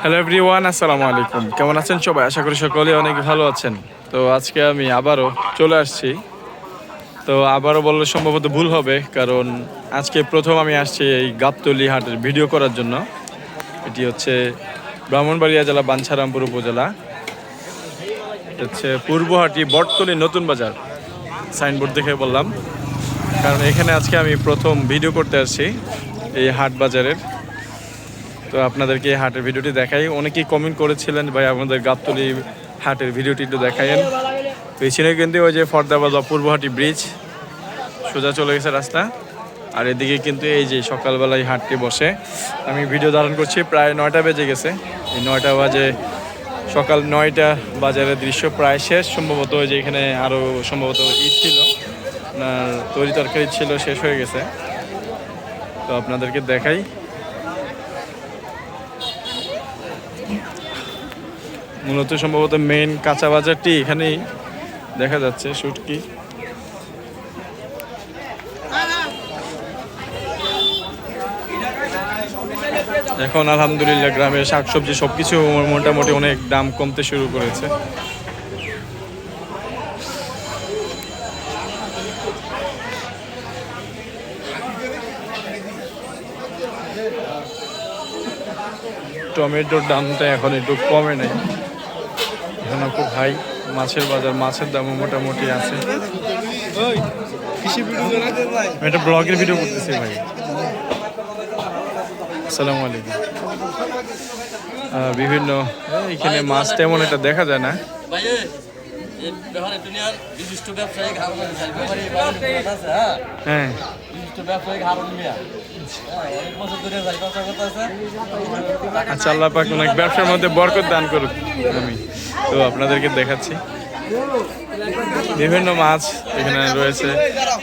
Hello everyone আসসালামু আলাইকুম। কেমন আছেন সবাই? আশা করি সকলে অনেক ভালো আছেন। তো আজকে আমি আবারও চলে আসছি। তো আবারও বললে সম্ভবত ভুল হবে, কারণ আজকে প্রথম আমি আসছি এই গাবতলি হাটের ভিডিও করার জন্য। এটি হচ্ছে ব্রাহ্মণবাড়িয়া জেলা, বাঞ্ছারামপুর উপজেলা। হচ্ছে পূর্বহাটি বটতলি নতুন বাজার। সাইনবোর্ড দেখে বললাম। কারণ এখানে আজকে আমি প্রথম ভিডিও করতে আসছি এই হাট বাজারের। তো আপনাদেরকে হাটের ভিডিওটি দেখাই। অনেকেই কমেন্ট করেছিলেন, ভাই, আমাদের গাবতলি হাটের ভিডিওটি একটু দেখাইন পেছনে কিন্তু ওই যে ফর্দাবাদ অপূর্বহাটি ব্রিজ সোজা চলে গেছে রাস্তা। আর এদিকে কিন্তু এই যে সকালবেলায় হাটটি বসে। আমি ভিডিও ধারণ করছি, প্রায় নয়টা বেজে গেছে। এই নয়টা বাজে, সকাল নয়টা বাজারের দৃশ্য প্রায় শেষ। সম্ভবত ওই যে এখানে আরও সম্ভবত ঈদ ছিল। আপনার তৈরি তরকারি ছিল, শেষ হয়ে গেছে। তো আপনাদেরকে দেখাই। মূলত সম্ভবত মেইন কাঁচা বাজারটি এখানেই দেখা যাচ্ছে, শুটকি। এখন আলহামদুলিল্লাহ গ্রামের শাকসবজি সবকিছু মোটামুটি অনেক দাম কমতে শুরু করেছে। টমেটোর দামটা এখন একটু কমে নেই। এখনও খুব হাই মাছের বাজার, মাছের দামও মোটামুটি আছে। একটা ব্লগের ভিডিও করতেছি ভাই। আসসালামু আলাইকুম। বিভিন্ন এখানে মাছ তেমন এটা দেখা যায় না। হ্যাঁ। আচ্ছা আল্লাহ পাক অনেক ব্যবসার মধ্যে বরকত দান করুক। আমি। তো আপনাদেরকে দেখাচ্ছি। বিভিন্ন মাছ এখানে রয়েছে।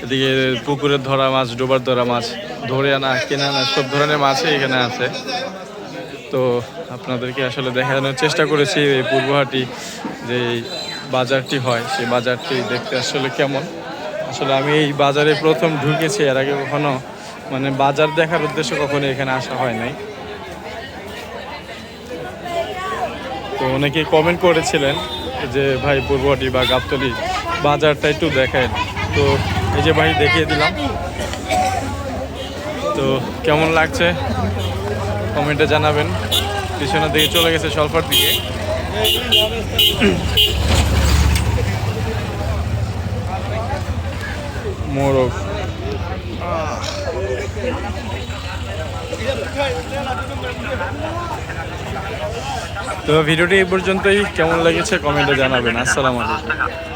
এদিকে পুকুরের ধরা মাছ, ডোবার ধরা মাছ, ধরে আনা, কেনা আনা, সব ধরনের মাছই এখানে আছে। তো আপনাদেরকে আসলে দেখানোর চেষ্টা করেছি এই পূর্বহাটি যে বাজারটি হয়, সেই বাজারটি দেখতে আসলে কেমন। আসলে আমি এই বাজারে প্রথম ঢুকেছি, এর আগে কখনো মানে বাজার দেখার উদ্দেশ্যে কখনো এখানে আসা হয় নাই। তো অনেকে কমেন্ট করেছিলেন যে, ভাই, পূর্বহাটি বা গাবতলি বাজারটা একটু দেখায় তো এই যে ভাই দেখিয়ে দিলাম। তো কেমন লাগছে? কমেন্টে জানাবেন। পিছনের দিকে চলে গেছে সলফার দিকে। মোরগ তো ভিডিওটি এই পর্যন্তই। কেমন লেগেছে কমেন্টে জানাবেন। আসসালামু আলাইকুম।